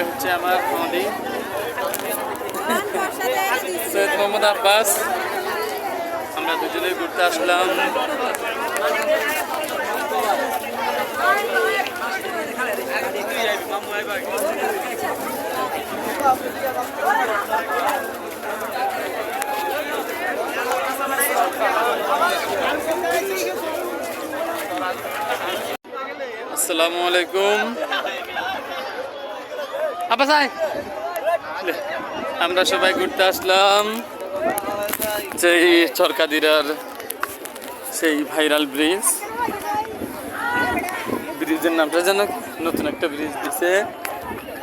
এ হচ্ছে আমার নদী সৈয়দ মোহাম্মদ আব্বাস। আমরা দুজনে ঘুরতে আসলাম। আসসালামু আলাইকুম। আমরা সবাই ঘুরতে আসলাম। সেই চরকাদিরার সেই ভাইরাল ব্রিজ ব্রিজের নামটা যেন নতুন একটা ব্রিজ দিছে।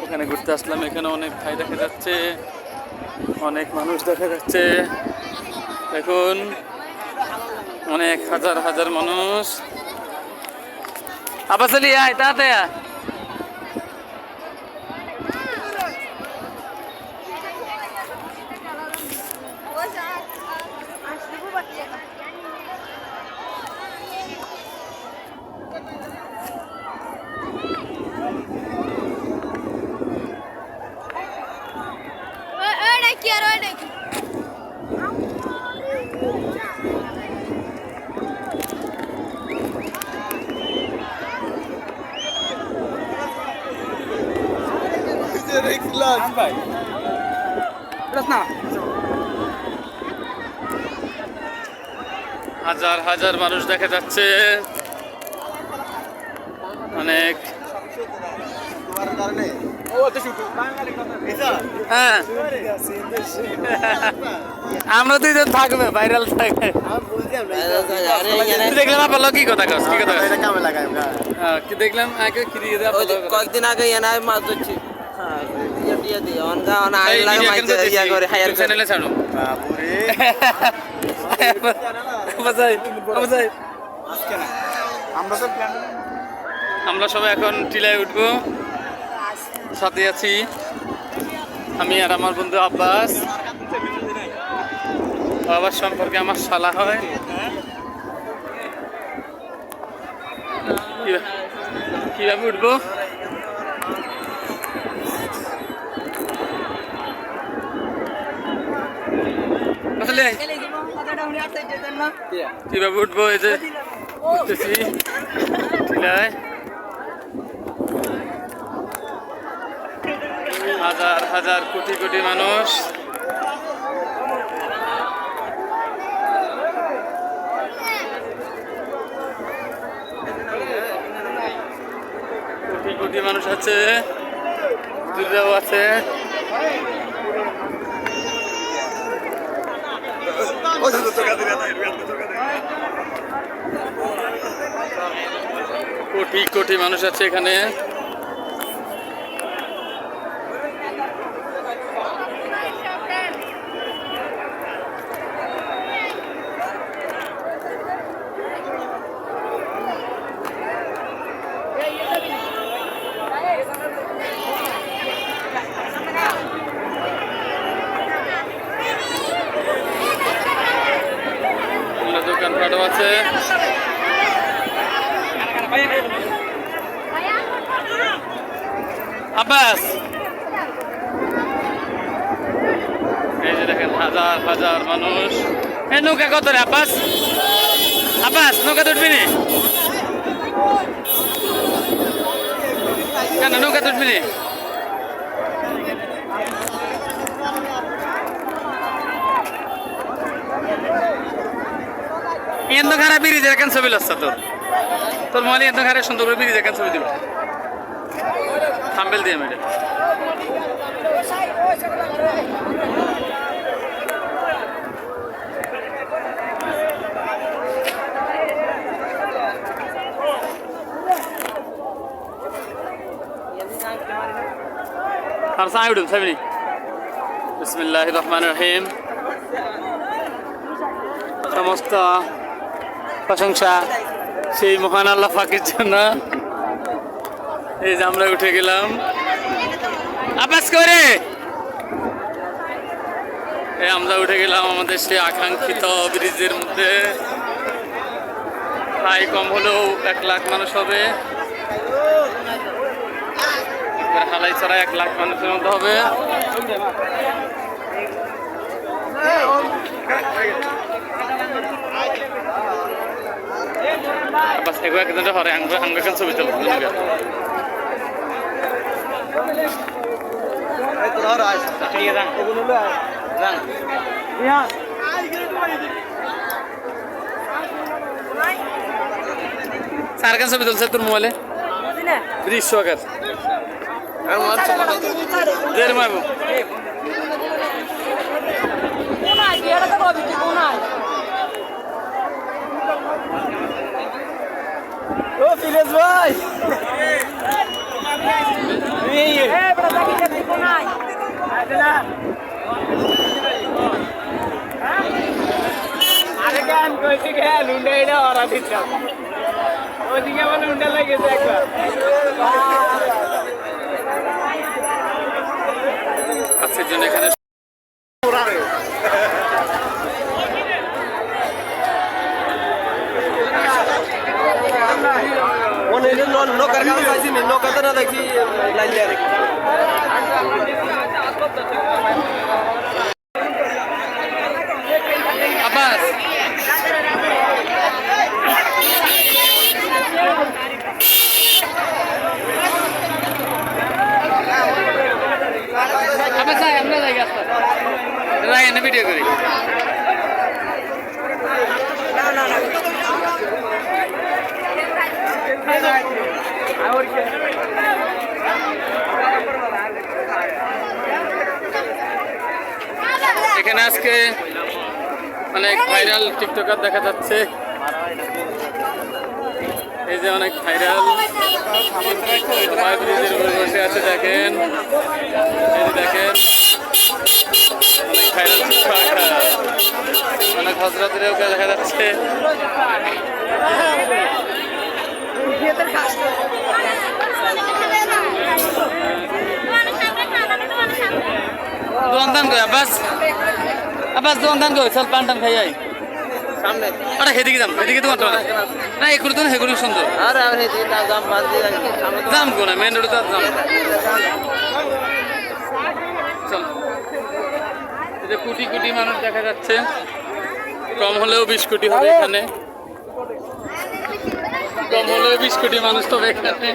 ওখানে ঘুরতে আসলাম। এখানে অনেক ভাই দেখা যাচ্ছে অনেক মানুষ দেখা যাচ্ছে। এখন অনেক হাজার হাজার মানুষ। আবাস আলী আয় তাতে হাজার হাজার মানুষ দেখা যাচ্ছে। অনেক। হ্যাঁ। আমরা দুইজন থাকবে ভাইরাল থাকবে। দেখলাম বলো কি কথা কস কি কথা হ্যাঁ, কি দেখলাম। কয়েকদিন আগে এনায় মাছ ধরছি। আমরা সবাই এখন টিলায় উঠবো। সাথে আছি। আমি আর আমার বন্ধু আব্বাস আব্বাস সম্পর্কে আমার শালা হয় কীভাবে উঠবো। কীভাবে উঠবো এই যে? উঠতেছি। হাজার হাজার কোটি কোটি মানুষ। কোটি কোটি মানুষ আছে। দূরেও আছে। কোটি কোটি মানুষ আছে এখানে এগুলো দোকানপাটও আছে। আব্বাস। এই যে দেখেন, হাজার হাজার মানুষ। এই নৌকা কত রে আব্বাস? আব্বাস, নৌকা তুটবি নি? কেন, নৌকা তুটবি নি? খারাপ ব্রিজের কেন ছবি লস্তা তোর? তোর মনে এন্দ খারাপ সুন্দর করে ব্রিজের কেন ছবি দিব? থাম্বেল দিয়ে মেরে আর সাই উঠুন সাবিনি বিসমিল্লাহ রহমান রহিম। সমস্ত প্রশংসা। সেই মহান আল্লাহ ফাঁকির জন্য। এই যে আমরা উঠে গেলাম। আবাস করে। এই আমরা উঠে গেলাম আমাদের সেই আকাঙ্ক্ষিত ব্রিজের মধ্যে। প্রায় কম হলেও এক লাখ মানুষ হবে। হালাই ছাড়া এক লাখ মানুষের মধ্যে হবে। বাস এগুলো একজন হরে আঙ্গ আঙ্গকাল ছবি তুলতে ঠিক আছে স্যার কেন ছবি তুলছে তোর মোবাইলে? দৃশ্য আকার। দের মাবু ভাই। আরে গান কইছি গান উন্ডা এটা ওরা দিচ্ছা ওদিকে মানে উন্ডা লেগেছে একবার আজকের জন্য এখানে মনে হইল নৌকার কাছে পাইছি নৌকাতে না দেখি দিয়ে দেখি আব্বাস আব্বাস যাই আমরা যাই গাছ যাই এনে ভিডিও করি এখানে আজকে অনেক ভাইরাল টিকটকার দেখা যাচ্ছে। এই যে অনেক ভাইরাল সবাই ব্রিজের উপরে বসে আছে দেখেন। এই যে দেখেন অনেক ভাইরাল অনেক হজরতেরও দেখা যাচ্ছে। দোয়ান দান আব্বাস? আব্বাস দোয়ান দান কই চল পান টান খাই আই। সামনে। আরে হেদিকে যাম হেদিকে তোমার তো না এগুলো তো এগুলো সুন্দর। আরে আরে দিন না জাম বাদ দিয়ে তো দাম কোনা? মেন রোডে তো দাম চল। এই যে কোটি কোটি মানুষ দেখা যাচ্ছে। কম হলেও বিশ কোটি হবে এখানে। কম হলেও বিশ কোটি মানুষ তবে এখানে।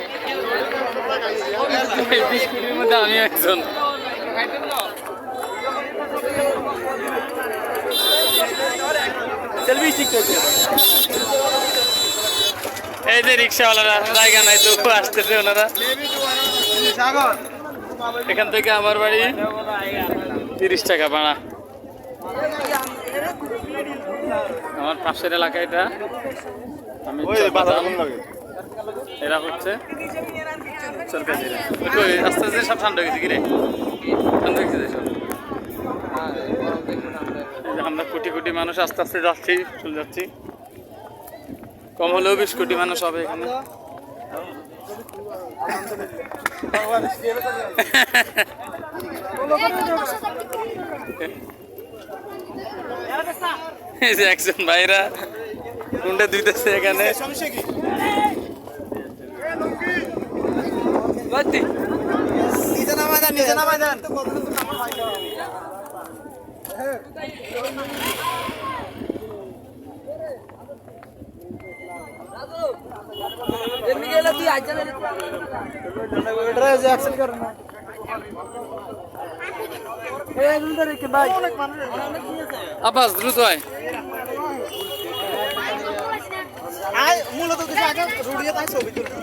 বিশ কোটির মধ্যে আমি একজন। সেলফি স্টিক করছে। এই যে রিক্সাওয়ালারা জায়গা নাই তো আসতেছে ওনারা। এখান থেকে আমার বাড়ি তিরিশ টাকা ভাড়া। আমার পাশের এলাকা এটা। আমি। এরা হচ্ছে সরকারিরা আস্তে আস্তে সব ঠান্ডা হয়ে গেছে কিরে ঠান্ডা হয়ে গেছে সব এই যে আমরা কোটি মানুষ আস্তে আস্তে যাচ্ছি, চলে যাচ্ছি। কম হলেও বিশ কোটি মানুষ হবে এখানে। এই যে একজন ভাইরা কোনটা দিতেছে এখানে। নিচে আব্বাস দ্রুত হয় মূলত কিছু আগে রুড়িয়ে তাই ছবি তুলতে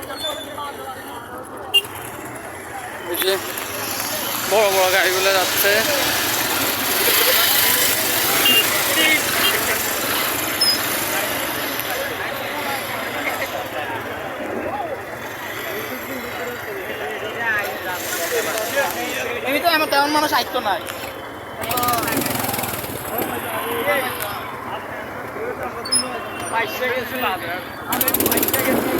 অথবা বড় বড় গাড়িগুলো যাচ্ছে। এমনিতে আমার তেমন মানুষ নাই। গেছিলাম আমি